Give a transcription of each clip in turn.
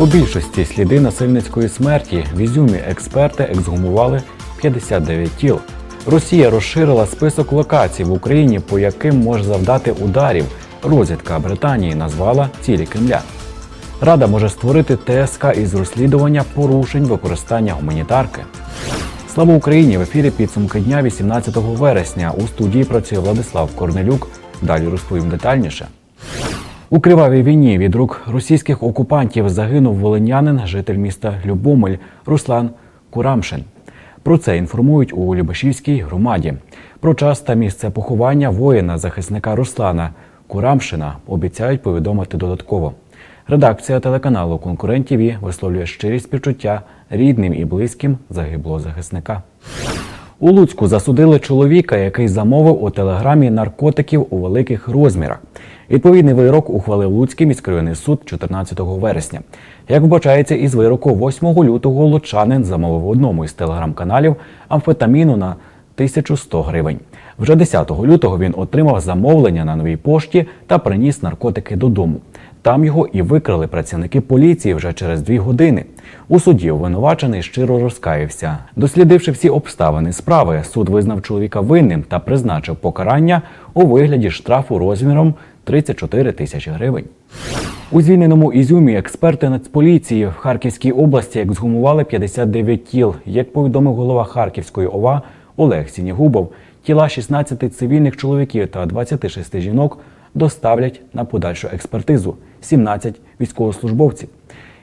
У більшості сліди насильницької смерті в Ізюмі експерти ексгумували 59 тіл. Росія розширила список локацій в Україні, по яким може завдати ударів. Розвідка Британії назвала цілі Кремля. Рада може створити ТСК із розслідування порушень використання гуманітарки. Слава Україні! В ефірі підсумки дня 18 вересня. У студії працює Владислав Корнелюк. Далі розповім детальніше. У кривавій війні від рук російських окупантів загинув волинянин, житель міста Любомель Руслан Курамшин. Про це інформують у Любашівській громаді. Про час та місце поховання воїна захисника Руслана Курамшина обіцяють повідомити додатково. Редакція телеканалу Конкурент ТІВІ висловлює щирі співчуття рідним і близьким загиблого захисника. У Луцьку засудили чоловіка, який замовив у телеграмі наркотиків у великих розмірах. Відповідний вирок ухвалив Луцький міськрайонний суд 14 вересня. Як вбачається із вироку, 8 лютого лучанин замовив в одному із телеграм-каналів амфетаміну на 1100 гривень. Вже 10 лютого він отримав замовлення на новій пошті та приніс наркотики додому. Там його і викрали працівники поліції вже через дві години. У суді обвинувачений щиро розкаявся. Дослідивши всі обставини справи, суд визнав чоловіка винним та призначив покарання у вигляді штрафу розміром 34 тисячі гривень. У звільненому Ізюмі експерти Нацполіції в Харківській області ексгумували 59 тіл. Як повідомив голова Харківської ОВА Олег Сінігубов, тіла 16 цивільних чоловіків та 26 жінок доставлять на подальшу експертизу 17 військовослужбовців.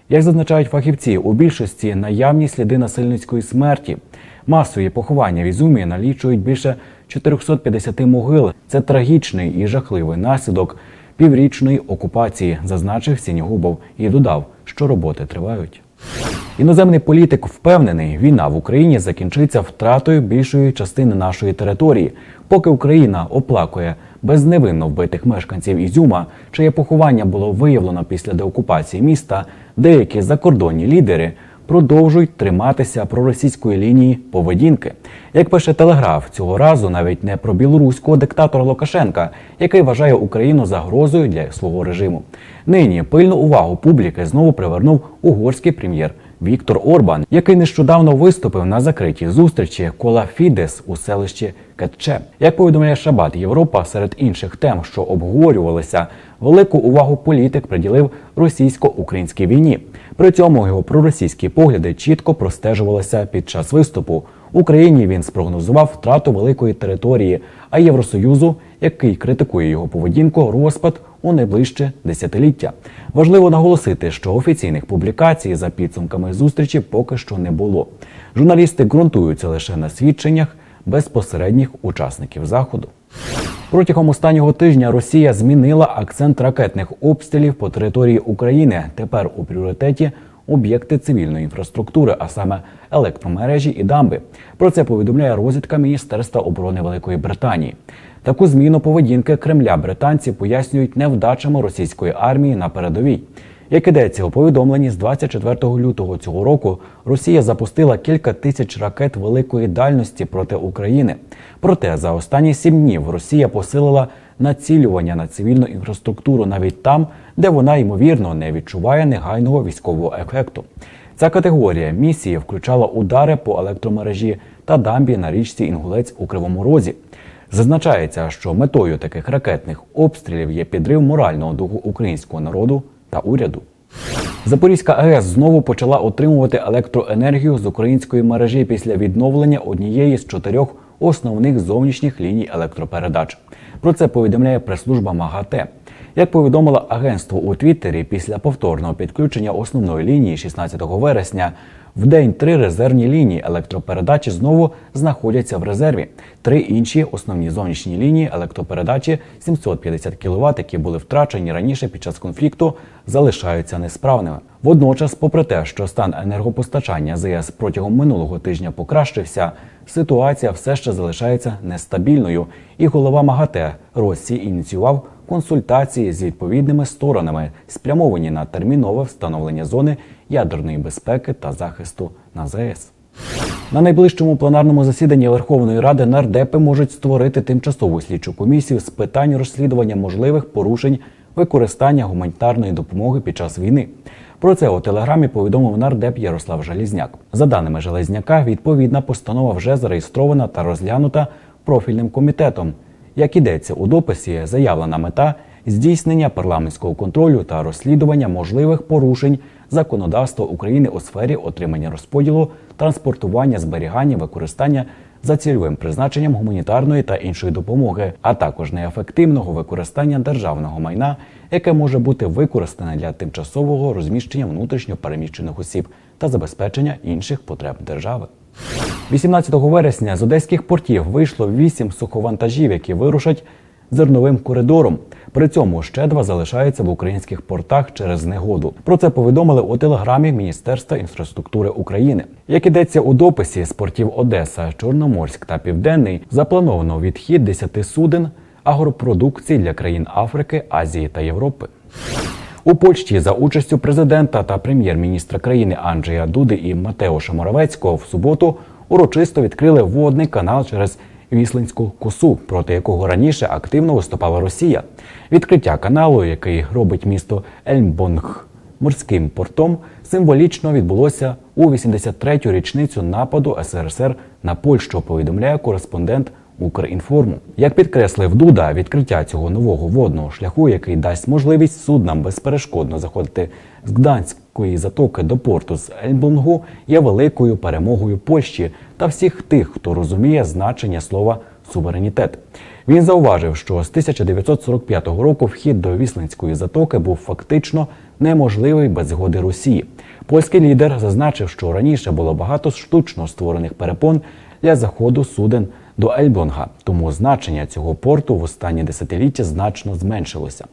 Як зазначають фахівці, у більшості наявні сліди насильницької смерті. Масові поховання в Ізюмі налічують більше 450 могил. Це трагічний і жахливий наслідок піврічної окупації, зазначив Сінігубов і додав, що роботи тривають. Іноземний політик впевнений, війна в Україні закінчиться втратою більшої частини нашої території, поки Україна оплакує безневинно вбитих мешканців Ізюма, чиє поховання було виявлено після деокупації міста. Деякі закордонні лідери продовжують триматися проросійської лінії поведінки. Як пише Телеграф, цього разу навіть не про білоруського диктатора Лукашенка, який вважає Україну загрозою для свого режиму. Нині пильну увагу публіки знову привернув угорський прем'єр. Віктор Орбан, який нещодавно виступив на закритій зустрічі кола Фідес у селищі Кетче. Як повідомляє Шабат Європа, серед інших тем, що обговорювалися, велику увагу політик приділив російсько-українській війні. При цьому його проросійські погляди чітко простежувалися під час виступу. Україні він спрогнозував втрату великої території, а Євросоюзу, який критикує його поведінку, розпад у найближче десятиліття. Важливо наголосити, що офіційних публікацій за підсумками зустрічі поки що не було. Журналісти ґрунтуються лише на свідченнях безпосередніх учасників заходу. Протягом останнього тижня Росія змінила акцент ракетних обстрілів по території України. Тепер у пріоритеті об'єкти цивільної інфраструктури, а саме електромережі і дамби. Про це повідомляє розвідка Міністерства оборони Великої Британії. Таку зміну поведінки Кремля британці пояснюють невдачами російської армії на передовій. Як ідеться у повідомленні з 24 лютого цього року, Росія запустила кілька тисяч ракет великої дальності проти України. Проте за останні сім днів Росія посилила націлювання на цивільну інфраструктуру навіть там, де вона ймовірно не відчуває негайного військового ефекту. Ця категорія місії включала удари по електромережі та дамбі на річці Інгулець у Кривому Розі. Зазначається, що метою таких ракетних обстрілів є підрив морального духу українського народу та уряду. Запорізька АЕС знову почала отримувати електроенергію з української мережі після відновлення однієї з чотирьох основних зовнішніх ліній електропередач. Про це повідомляє прес-служба МАГАТЕ. Як повідомило агентство у Твіттері, після повторного підключення основної лінії 16 вересня в день три резервні лінії електропередачі знову знаходяться в резерві. Три інші основні зовнішні лінії електропередачі 750 кВт, які були втрачені раніше під час конфлікту, залишаються несправними. Водночас, попри те, що стан енергопостачання ЗС протягом минулого тижня покращився, ситуація все ще залишається нестабільною. І голова МАГАТЕ Росії ініціював консультації з відповідними сторонами, спрямовані на термінове встановлення зони ядерної безпеки та захисту на ЗАЕС. На найближчому пленарному засіданні Верховної Ради нардепи можуть створити тимчасову слідчу комісію з питань розслідування можливих порушень використання гуманітарної допомоги під час війни. Про це у телеграмі повідомив нардеп Ярослав Желізняк. За даними Железняка, відповідна постанова вже зареєстрована та розглянута профільним комітетом. Як ідеться у дописі, заявлена мета здійснення парламентського контролю та розслідування можливих порушень законодавства України у сфері отримання розподілу, транспортування, зберігання, використання за цільовим призначенням гуманітарної та іншої допомоги, а також неефективного використання державного майна, яке може бути використане для тимчасового розміщення внутрішньо переміщених осіб та забезпечення інших потреб держави. 18 вересня з одеських портів вийшло 8 суховантажів, які вирушать зерновим коридором. При цьому ще два залишаються в українських портах через негоду. Про це повідомили у телеграмі Міністерства інфраструктури України. Як ідеться у дописі з портів Одеса, Чорноморськ та Південний, заплановано відхід 10 суден агропродукції для країн Африки, Азії та Європи. У Польщі за участю президента та прем'єр-міністра країни Анджея Дуди і Матеуша Моравецького в суботу урочисто відкрили водний канал через Віслинську косу, проти якого раніше активно виступала Росія. Відкриття каналу, який робить місто Ельмбонг морським портом, символічно відбулося у 83-ю річницю нападу СРСР на Польщу. Повідомляє кореспондент Укрінформу. Як підкреслив Дуда, відкриття цього нового водного шляху, який дасть можливість суднам безперешкодно заходити з Гданської затоки до порту з Ельблонгу, є великою перемогою Польщі та всіх тих, хто розуміє значення слова суверенітет. Він зауважив, що з 1945 року вхід до Віслинської затоки був фактично неможливий без згоди Росії. Польський лідер зазначив, що раніше було багато штучно створених перепон для заходу суден до Ельблонга, тому значення цього порту в останні десятиліття значно зменшилося.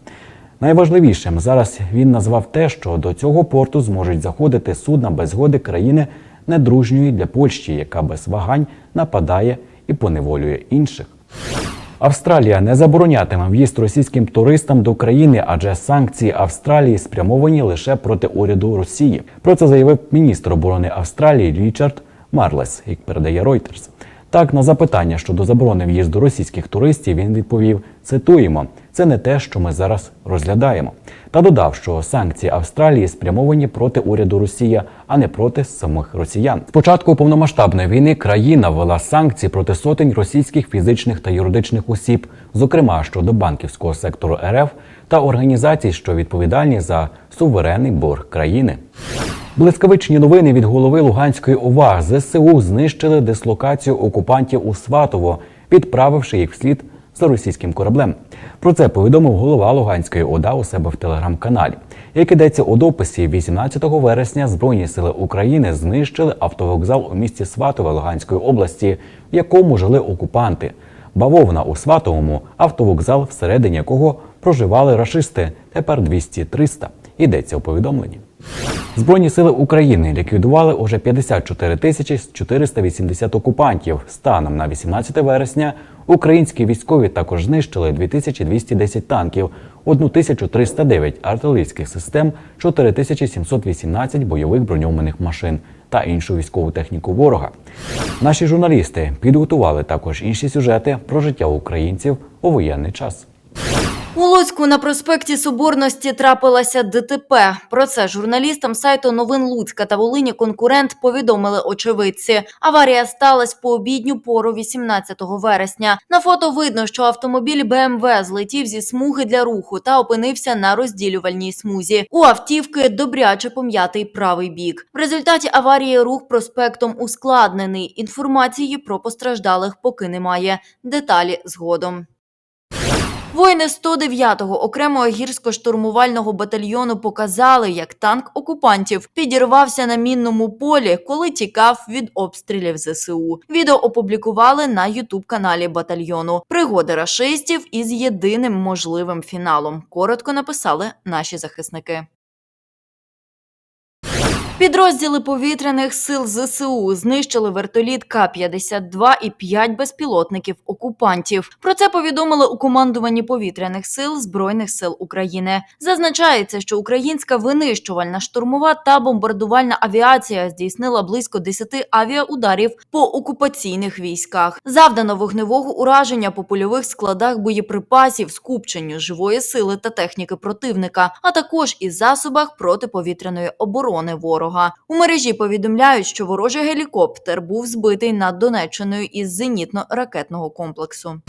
Найважливішим зараз він назвав те, що до цього порту зможуть заходити судна без згоди країни недружньої для Польщі, яка без вагань нападає і поневолює інших. Австралія не заборонятиме в'їзд російським туристам до країни, адже санкції Австралії спрямовані лише проти уряду Росії. Про це заявив міністр оборони Австралії Річард Марлес, як передає Reuters. Так, на запитання щодо заборони в'їзду російських туристів він відповів: цитуємо: це не те, що ми зараз розглядаємо. Та додав, що санкції Австралії спрямовані проти уряду Росія, а не проти самих росіян. З початку повномасштабної війни країна ввела санкції проти сотень російських фізичних та юридичних осіб, зокрема щодо банківського сектору РФ та організацій, що відповідальні за суверенний борг країни. Блискавичні новини від голови Луганської ОВА ЗСУ знищили дислокацію окупантів у Сватово, відправивши їх вслід за російським кораблем. Про це повідомив голова Луганської ОДА у себе в телеграм-каналі. Як ідеться у дописі, 18 вересня Збройні сили України знищили автовокзал у місті Сватове Луганської області, в якому жили окупанти. Бавовна у Сватовому автовокзал, всередині якого проживали рашисти. Тепер 200-300. Йдеться у повідомленні. Збройні сили України ліквідували уже 54 тисячі 480 окупантів. Станом на 18 вересня українські військові також знищили 2210 танків, 1309 артилерійських систем, 4718 бойових броньованих машин та іншу військову техніку ворога. Наші журналісти підготували також інші сюжети про життя українців у воєнний час. У Луцьку на проспекті Соборності трапилася ДТП. Про це журналістам сайту новин Луцька та Волині конкурент повідомили очевидці. Аварія сталася по обідню пору 18 вересня. На фото видно, що автомобіль БМВ злетів зі смуги для руху та опинився на розділювальній смузі. У автівки добряче пом'ятий правий бік. В результаті аварії рух проспектом ускладнений. Інформації про постраждалих поки немає. Деталі згодом. Воїни 109-го окремого гірсько-штурмувального батальйону показали, як танк окупантів підірвався на мінному полі, коли тікав від обстрілів ЗСУ. Відео опублікували на ютуб-каналі батальйону. Пригоди рашистів із єдиним можливим фіналом. Коротко написали наші захисники. Підрозділи повітряних сил ЗСУ знищили вертоліт К-52 і 5 безпілотників окупантів. Про це повідомили у командуванні повітряних сил Збройних сил України. Зазначається, що українська винищувальна штурмова та бомбардувальна авіація здійснила близько 10 авіаударів по окупаційних військах. Завдано вогневого ураження по польових складах боєприпасів, скупченню живої сили та техніки противника, а також і засобах протиповітряної оборони ворога. У мережі повідомляють, що ворожий гелікоптер був збитий над Донеччиною із зенітно-ракетного комплексу.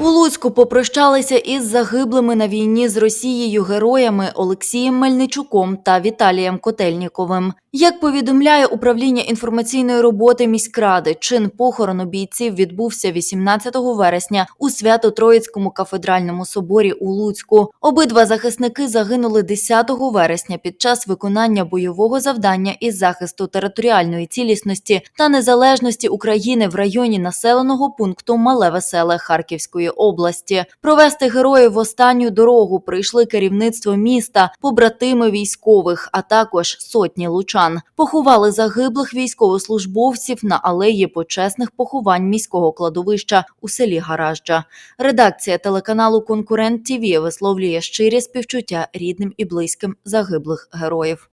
У Луцьку попрощалися із загиблими на війні з Росією героями Олексієм Мельничуком та Віталієм Котельніковим. Як повідомляє управління інформаційної роботи міськради, чин похорону бійців відбувся 18 вересня у Свято-Троїцькому кафедральному соборі у Луцьку. Обидва захисники загинули 10 вересня під час виконання бойового завдання із захисту територіальної цілісності та незалежності України в районі населеного пункту Мале Веселе Харківської області. Провести героїв в останню дорогу прийшли керівництво міста, побратими військових, а також сотні лучан. Поховали загиблих військовослужбовців на алеї почесних поховань міського кладовища у селі Гаражджа. Редакція телеканалу Конкурент ТІВІ висловлює щирі співчуття рідним і близьким загиблих героїв.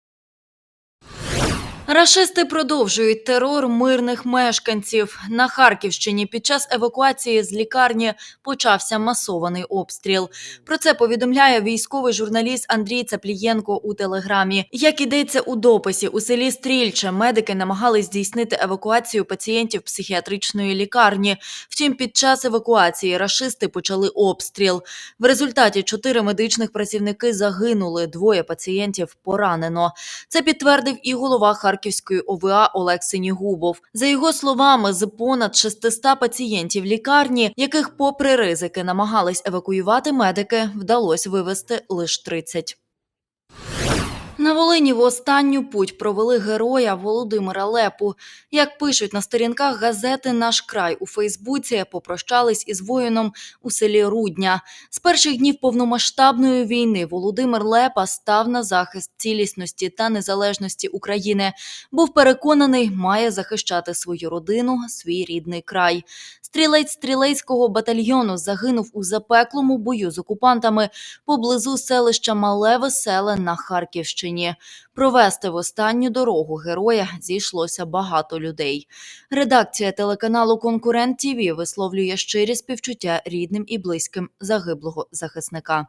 Рашисти продовжують терор мирних мешканців. На Харківщині під час евакуації з лікарні почався масований обстріл. Про це повідомляє військовий журналіст Андрій Цаплієнко у телеграмі. Як ідеться у дописі, у селі Стрільче медики намагались здійснити евакуацію пацієнтів психіатричної лікарні. Втім, під час евакуації рашисти почали обстріл. В результаті чотири медичних працівники загинули, двоє пацієнтів поранено. Це підтвердив і голова Харківської ОВА Олег Синігубов. За його словами, з понад 600 пацієнтів лікарні, яких, попри ризики, намагались евакуювати медики, вдалося вивезти лише 30. На Волині в останню путь провели героя Володимира Лепу. Як пишуть на сторінках газети Наш край у Фейсбуці, попрощались із воїном у селі Рудня. З перших днів повномасштабної війни Володимир Лепа став на захист цілісності та незалежності України. Був переконаний, має захищати свою родину, свій рідний край. Стрілець стрілецького батальйону загинув у запеклому бою з окупантами поблизу селища Мале Веселе на Харківщині. Провести в останню дорогу героя зійшлося багато людей. Редакція телеканалу Конкурент ТІВІ висловлює щирі співчуття рідним і близьким загиблого захисника.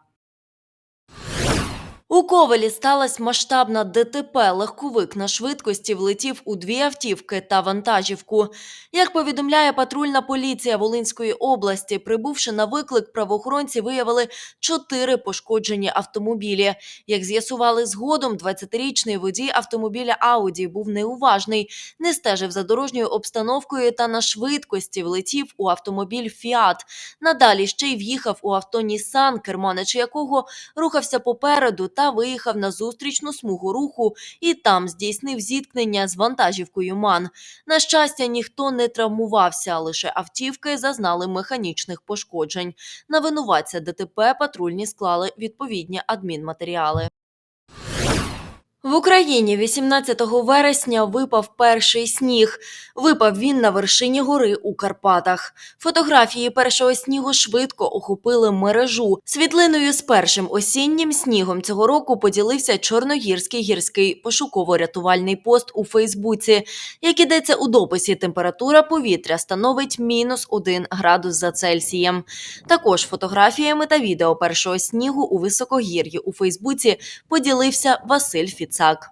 У Ковелі сталася масштабна ДТП. Легковик на швидкості влетів у дві автівки та вантажівку. Як повідомляє патрульна поліція Волинської області, прибувши на виклик, правоохоронці виявили чотири пошкоджені автомобілі. Як з'ясували згодом, 20-річний водій автомобіля Ауді був неуважний, не стежив за дорожньою обстановкою та на швидкості влетів у автомобіль Фіат. Надалі ще й в'їхав у авто Нісан, керманич якого рухався попереду та виїхав на зустрічну смугу руху і там здійснив зіткнення з вантажівкою МАН. На щастя, ніхто не травмувався, лише автівки зазнали механічних пошкоджень. На винуватця ДТП патрульні склали відповідні адмінматеріали. В Україні 18 вересня випав перший сніг. Випав він на вершині гори у Карпатах. Фотографії першого снігу швидко охопили мережу. Світлиною з першим осіннім снігом цього року поділився Чорногірський гірський пошуково-рятувальний пост у Фейсбуці. Як ідеться у дописі, температура повітря становить мінус 1 градус за Цельсієм. Також фотографіями та відео першого снігу у високогір'ї у Фейсбуці поділився Василь ցուցակ։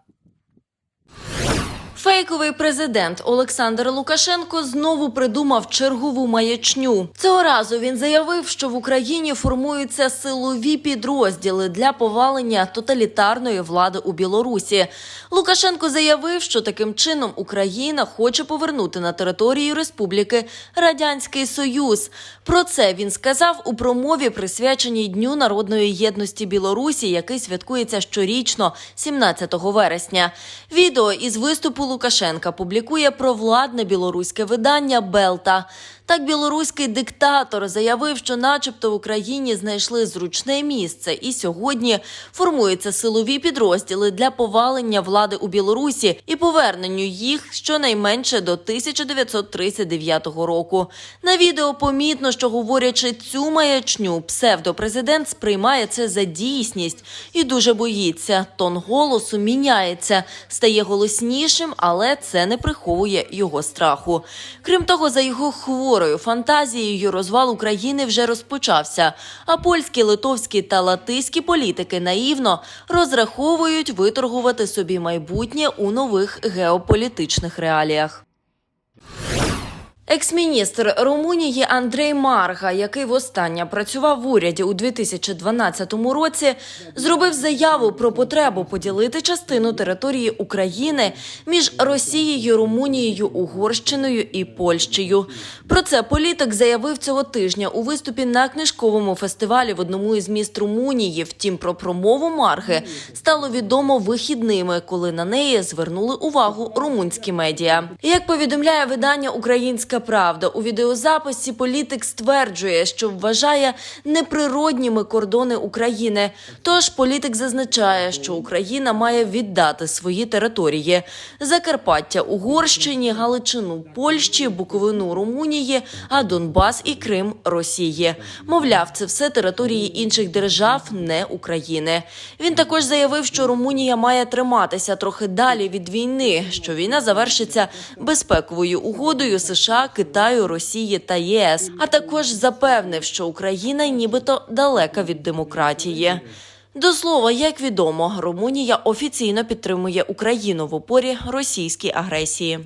Фейковий президент Олександр Лукашенко знову придумав чергову маячню. Цього разу він заявив, що в Україні формуються силові підрозділи для повалення тоталітарної влади у Білорусі. Лукашенко заявив, що таким чином Україна хоче повернути на територію республіки Радянський Союз. Про це він сказав у промові, присвяченій Дню народної єдності Білорусі, який святкується щорічно, 17 вересня. Відео із виступу Лукашенка публікує провладне білоруське видання Белта. Так білоруський диктатор заявив, що, начебто, в Україні знайшли зручне місце, і сьогодні формуються силові підрозділи для повалення влади у Білорусі і поверненню їх щонайменше до 1939 року. На відео помітно, що говорячи цю маячню, псевдопрезидент сприймає це за дійсність і дуже боїться. Тон голосу міняється, стає голоснішим, але це не приховує його страху. Крім того, за його хворою фантазією розвал України вже розпочався. А польські, литовські та латиські політики наївно розраховують виторгувати собі майбутнє у нових геополітичних реаліях. Екс-міністр Румунії Андрей Марга, який востаннє працював в уряді у 2012 році, зробив заяву про потребу поділити частину території України між Росією, Румунією, Угорщиною і Польщею. Про це політик заявив цього тижня у виступі на книжковому фестивалі в одному із міст Румунії. Втім, про промову Марги стало відомо вихідними, коли на неї звернули увагу румунські медіа. Як повідомляє видання Українська Правда, у відеозаписі політик стверджує, що вважає неприродніми кордони України. Тож політик зазначає, що Україна має віддати свої території: Закарпаття Угорщині, Галичину Польщі, Буковину Румунії, а Донбас і Крим Росії. Мовляв, це все території інших держав, не України. Він також заявив, що Румунія має триматися трохи далі від війни, що війна завершиться безпековою угодою США, Китаю, Росії та ЄС. А також запевнив, що Україна нібито далека від демократії. До слова, як відомо, Румунія офіційно підтримує Україну в опорі російській агресії.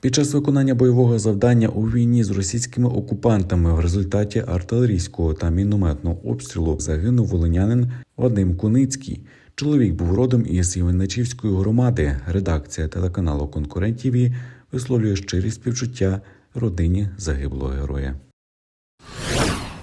Під час виконання бойового завдання у війні з російськими окупантами в результаті артилерійського та мінометного обстрілу загинув волинянин Вадим Куницький. Чоловік був родом із Іваначівської громади. Редакція телеканалу Конкурент ТІВІ висловлює щирі співчуття родині загиблого героя.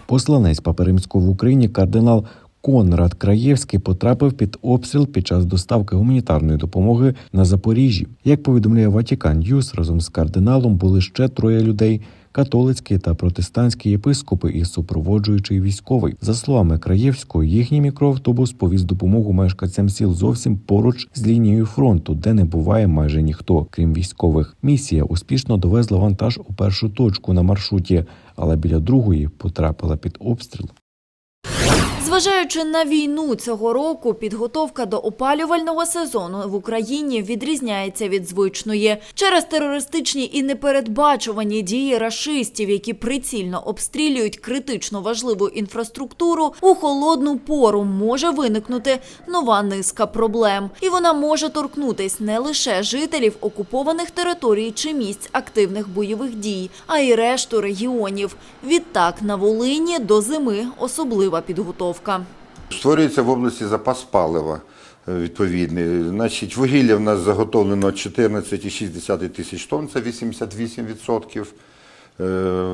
Посланець Папи Римського в Україні кардинал Конрад Краєвський потрапив під обстріл під час доставки гуманітарної допомоги на Запоріжжі. Як повідомляє Ватікан Ньюс, разом з кардиналом були ще троє людей. Католицькі та протестантські єпископи і супроводжуючий військовий. За словами Краєвського, їхній мікроавтобус повіз допомогу мешканцям сіл зовсім поруч з лінією фронту, де не буває майже ніхто, крім військових. Місія успішно довезла вантаж у першу точку на маршруті, але біля другої потрапила під обстріл. Зважаючи на війну цього року, підготовка до опалювального сезону в Україні відрізняється від звичної через терористичні і непередбачувані дії рашистів, які прицільно обстрілюють критично важливу інфраструктуру. У холодну пору може виникнути нова низка проблем, і вона може торкнутись не лише жителів окупованих територій чи місць активних бойових дій, а й решту регіонів. Відтак на Волині до зими особлива підготовка. Створюється в області запас палива е, відповідний. Значить, вугілля в нас заготовлено 14,6 тисяч тонн, це 88%. Е,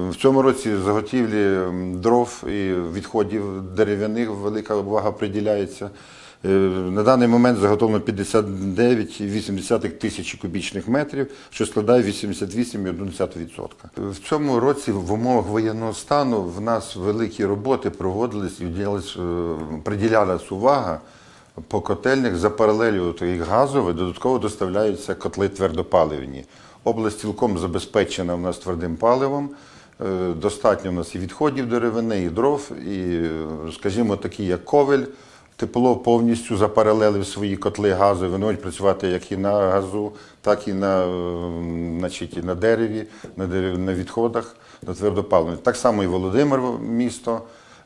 В цьому році заготівлі дров і відходів дерев'яних велика увага приділяється. Е, На даний момент заготовлено 59,8 тисячі кубічних метрів, що складає 88,1%. В цьому році в умовах воєнного стану в нас великі роботи проводились і е, приділялась увага по котельних за паралелю їх газове, додатково доставляються котли твердопаливні. Область цілком забезпечена в нас твердим паливом. Е, Достатньо в нас і відходів деревини, і дров, і, скажімо, такі, як ковель. Тепло повністю запаралелив свої котли газу. Вони можуть працювати як і на газу, так і на, е, значить, і на дереві, на, дерев... на відходах, на твердопаливні. Так само і Володимир місто.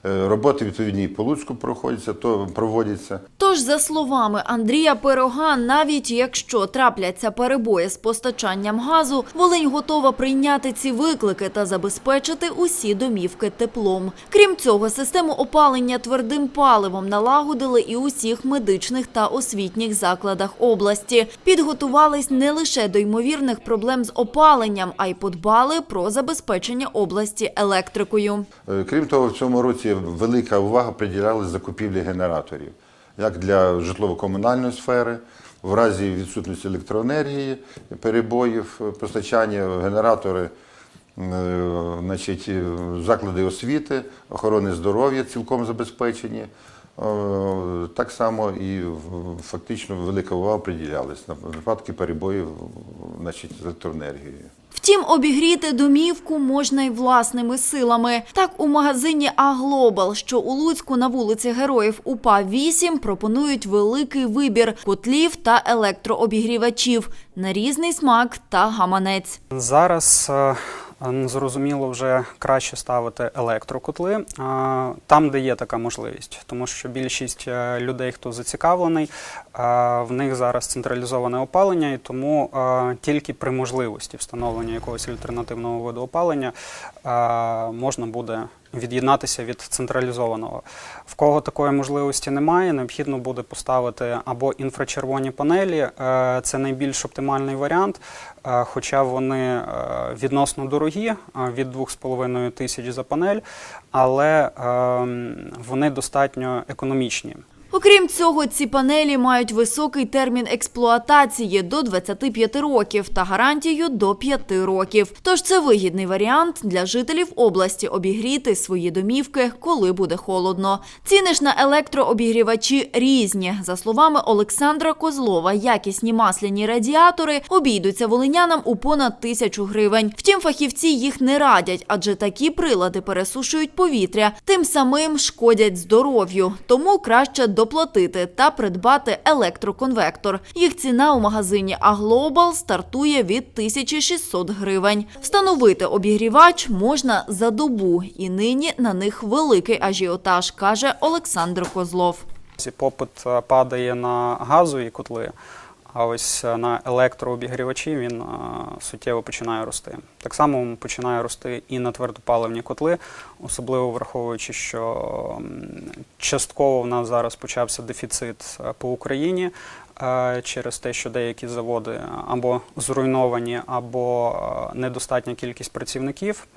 Е, Роботи відповідні і по Луцьку проходяться, то проводяться. Тож, за словами Андрія Пирога, навіть якщо трапляться перебої з постачанням газу, Волинь готова прийняти ці виклики та забезпечити усі домівки теплом. Крім цього, систему опалення твердим паливом налагодили і у всіх медичних та освітніх закладах області. Підготувались не лише до ймовірних проблем з опаленням, а й подбали про забезпечення області електрикою. Е, Крім того, в цьому році велика увага приділялась закупівлі генераторів, як для житлово-комунальної сфери. в разі відсутності електроенергії, перебоїв, е, постачання генератори. е, Значить, е, заклади освіти, охорони здоров'я цілком забезпечені. Е, Так само і в- фактично велика увага приділялась на випадки перебоїв значить, з електроенергією. Втім, обігріти домівку можна й власними силами. Так, у магазині А-Глобал, що у Луцьку на вулиці Героїв УПА 8, пропонують великий вибір котлів та електрообігрівачів на різний смак та гаманець. Зараз е, зрозуміло вже краще ставити електрокотли е, там, де є така можливість, тому що більшість е, людей, хто зацікавлений, е, в них зараз централізоване опалення, і тому е, тільки при можливості встановлення якогось альтернативного виду опалення е, можна буде від'єднатися від централізованого. В кого такої можливості немає, необхідно буде поставити або інфрачервоні панелі, е, це найбільш оптимальний варіант, е, хоча вони е, відносно дорогі, від 2,5 тисяч за панель, але ем, вони достатньо економічні. Окрім цього, ці панелі мають високий термін експлуатації до 25 років та гарантію до 5 років. Тож це вигідний варіант для жителів області обігріти свої домівки, коли буде холодно. Ціни ж на електрообігрівачі різні. За словами Олександра Козлова, якісні масляні радіатори обійдуться волинянам у понад тисячу гривень. Втім, фахівці їх не радять, адже такі прилади пересушують повітря, тим самим шкодять здоров'ю. Тому краще доплатити та придбати електроконвектор. Їх ціна у магазині Аглобал стартує від 1600 гривень. Встановити обігрівач можна за добу, і нині на них великий ажіотаж, каже Олександр Козлов. Попит е, падає на газові котли, а ось е, на електрообігрівачі він е, суттєво починає рости. Так само починає рости і на твердопаливні котли, особливо враховуючи, що частково в нас зараз почався дефіцит е, по Україні через те, що деякі заводи або зруйновані, або недостатня кількість працівників.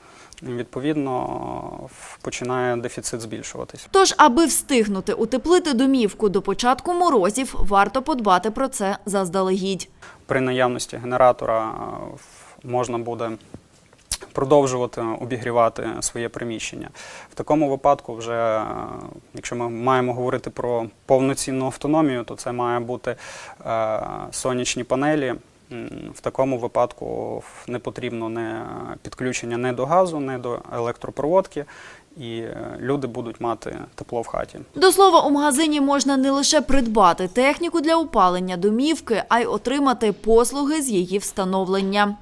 Відповідно, починає дефіцит збільшуватись. Тож, аби встигнути утеплити домівку до початку морозів, варто подбати про це заздалегідь. при наявності генератора е, можна буде продовжувати обігрівати своє приміщення. В такому випадку, вже е, якщо ми маємо говорити про повноцінну автономію, то це має бути е, сонячні панелі. В такому випадку не потрібно не підключення не до газу, не до електропроводки, і е, люди будуть мати тепло в хаті. До слова, у магазині можна не лише придбати техніку для опалення домівки, а й отримати послуги з її встановлення.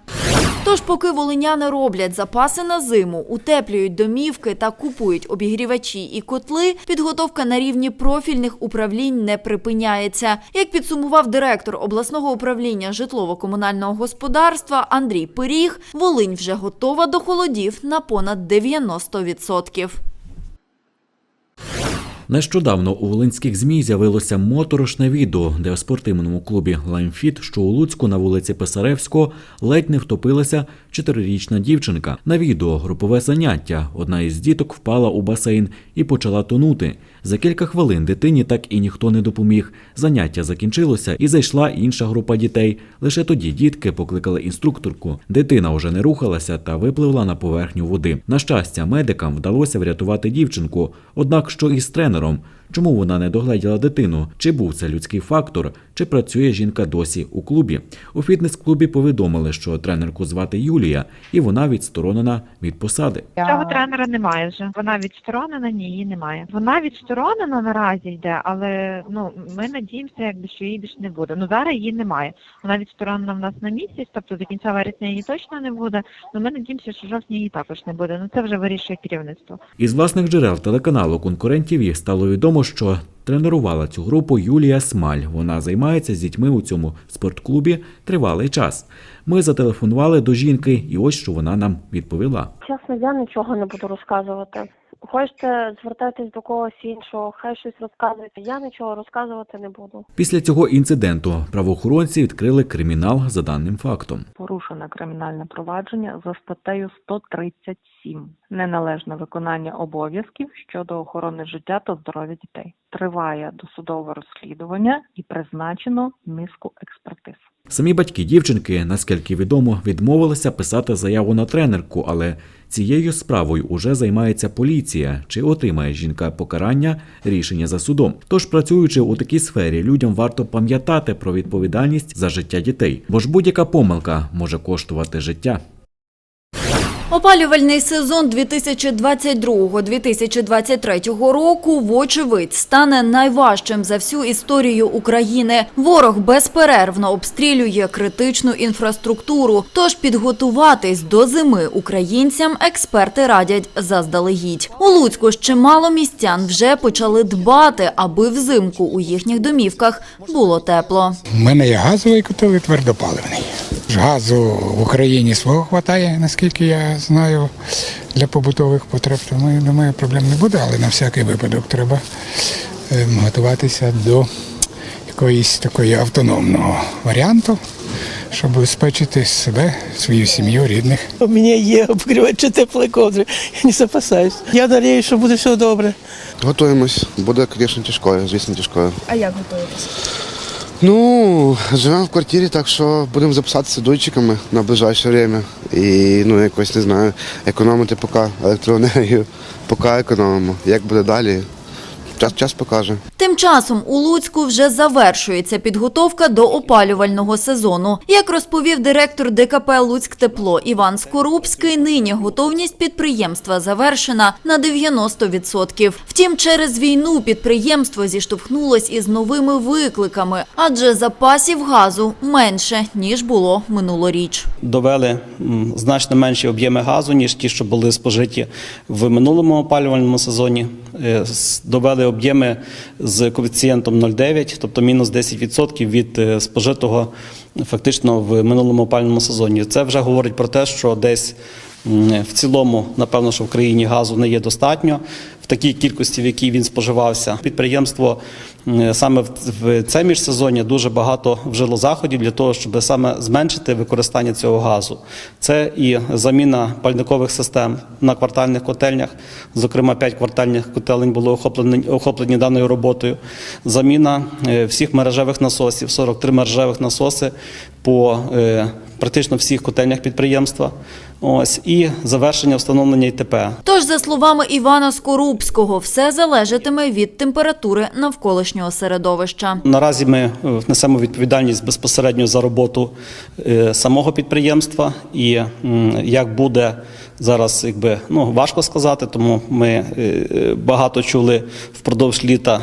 Тож, поки волиняни роблять запаси на зиму, утеплюють домівки та купують обігрівачі і котли, підготовка на рівні профільних управлінь не припиняється. Як підсумував директор обласного управління житлово-комунального господарства Андрій Пиріг, Волинь вже готова до холодів на понад 90%. Нещодавно у волинських змі з'явилося моторошне відео, де у спортивному клубі Лаймфіт, що у Луцьку на вулиці Писаревського, ледь не втопилася чотирирічна дівчинка. На відео групове заняття. Одна із діток впала у басейн і почала тонути. За кілька хвилин дитині так і ніхто не допоміг. Заняття закінчилося і зайшла інша група дітей. Лише тоді дітки покликали інструкторку. Дитина вже не рухалася та випливла на поверхню води. На щастя, медикам вдалося врятувати дівчинку. Однак, що із тренером? anderom Чому вона не догледіла дитину? Чи був це людський фактор? Чи працює жінка досі у клубі? У фітнес-клубі повідомили, що тренерку звати Юлія, і вона відсторонена від посади. Цього тренера немає вже. Вона відсторонена, ні, її немає. Вона відсторонена наразі йде, але ну ми надіємося, якби що її більше не буде. Ну зараз її немає. Вона відсторонена в нас на місяць, тобто до кінця вересня її точно не буде. Ну ми надіємося, що в жовтні її також не буде. Ну це вже вирішує керівництво. Із власних джерел телеканалу конкурентів їх стало відомо, що тренувала цю групу Юлія Смаль. Вона займається з дітьми у цьому спортклубі тривалий час. Ми зателефонували до жінки, і ось що вона нам відповіла. Чесно, я нічого не буду розказувати. Хочете звертатись до когось іншого, хай щось розказуєте. Я нічого розказувати не буду. Після цього інциденту правоохоронці відкрили кримінал за даним фактом. порушене кримінальне провадження за статтею 137 неналежне виконання обов'язків щодо охорони життя та здоров'я дітей. Триває досудове розслідування і призначено низку експертиз. Самі батьки дівчинки, наскільки відомо, відмовилися писати заяву на тренерку, але цією справою уже займається поліція. Чи отримає жінка покарання рішення за судом? Тож, працюючи у такій сфері, людям варто пам'ятати про відповідальність за життя дітей, бо ж будь-яка помилка може коштувати життя. Опалювальний сезон 2022-2023 року, вочевидь, стане найважчим за всю історію України. Ворог безперервно обстрілює критичну інфраструктуру. Тож підготуватись до зими українцям експерти радять заздалегідь. У Луцьку ж чимало містян вже почали дбати, аби взимку у їхніх домівках було тепло. У мене є газовий котел твердопаливний. Ж Газу в Україні свого вистачає, наскільки я знаю, для побутових потреб. Тому я думаю, проблем не буде, але на всякий випадок треба ем, готуватися до якоїсь такої автономного варіанту, щоб забезпечити себе, свою сім'ю, рідних. У мене є обігрівачі теплої ковдри. Я не запасаюсь. Я надіюсь, що буде все добре. Готуємось. Буде, звісно, тяжкою, звісно, тяжкою. А як готуєтесь? Ну, живемо в квартирі, так що будемо записатися дойчиками на ближайше время. І ну, якось не знаю, економити поки електроенергію, поки економимо. Як буде далі, час, час покаже. Тим часом у Луцьку вже завершується підготовка до опалювального сезону. Як розповів директор ДКП «Луцьктепло» Іван Скорубський, нині готовність підприємства завершена на 90%. Втім, через війну підприємство зіштовхнулось із новими викликами, адже запасів газу менше, ніж було минулоріч. довели значно менші об'єми газу, ніж ті, що були спожиті в минулому опалювальному сезоні. Е, Довели об'єми з коефіцієнтом 0,9, тобто мінус 10% від е, спожитого фактично в минулому опальному сезоні. Це вже говорить про те, що десь в цілому, напевно, що в країні газу не є достатньо такій кількості, в якій він споживався. Підприємство саме в- в це міжсезоння дуже багато вжило заходів для того, щоб саме зменшити використання цього газу. Це і заміна пальникових систем на квартальних котельнях. Зокрема, 5 квартальних котелень було охоплені, охоплені даною роботою. Заміна е, всіх мережевих насосів, 43 мережевих насоси по е, практично всіх котельнях підприємства. Ось і завершення встановлення ІТП. Тож, за словами Івана Скорубського, все залежатиме від температури навколишнього середовища. Наразі ми е, несемо відповідальність безпосередньо за роботу е, самого підприємства, і як буде зараз, якби ну важко сказати, тому ми е, багато чули впродовж літа,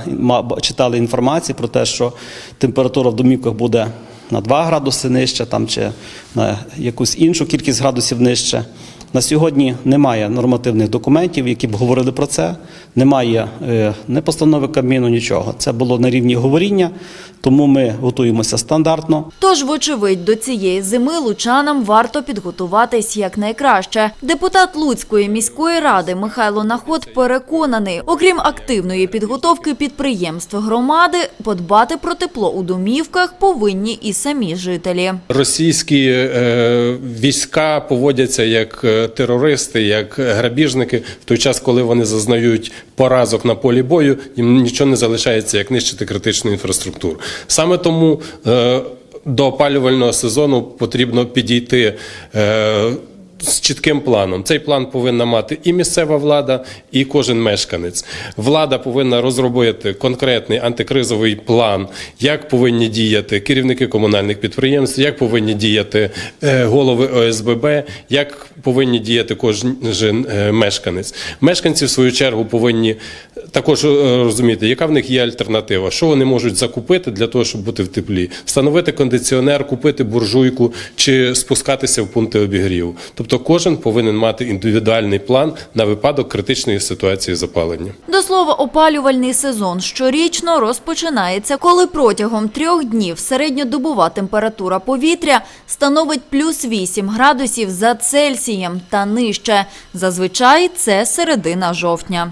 читали інформацію про те, що температура в домівках буде на 2 градуси нижче, там чи на якусь іншу кількість градусів нижче. На сьогодні немає нормативних документів, які б говорили про це. Немає не постанови Кабміну, нічого. Це було на рівні говоріння, тому ми готуємося стандартно. Тож, вочевидь, до цієї зими лучанам варто підготуватись якнайкраще. Депутат Луцької міської ради Михайло Наход переконаний, окрім активної підготовки підприємств громади, подбати про тепло у домівках повинні і самі жителі. Російські е, війська поводяться як е, терористи, як грабіжники. В той час, коли вони зазнають поразок на полі бою, їм нічого не залишається, як нищити критичну інфраструктуру. Саме тому е, до опалювального сезону потрібно підійти. З чітким планом. Цей план повинна мати і місцева влада, і кожен мешканець. Влада повинна розробити конкретний антикризовий план, як повинні діяти керівники комунальних підприємств, як повинні діяти е, голови ОСББ, як повинні діяти кожен е, мешканець. Мешканці, в свою чергу, повинні також е, розуміти, яка в них є альтернатива, що вони можуть закупити для того, щоб бути в теплі, встановити кондиціонер, купити буржуйку чи спускатися в пункти обігріву. Тобто кожен повинен мати індивідуальний план на випадок критичної ситуації запалення. До слова, опалювальний сезон щорічно розпочинається, коли протягом трьох днів середньодобова температура повітря становить плюс 8 градусів за Цельсієм та нижче. Зазвичай це середина жовтня.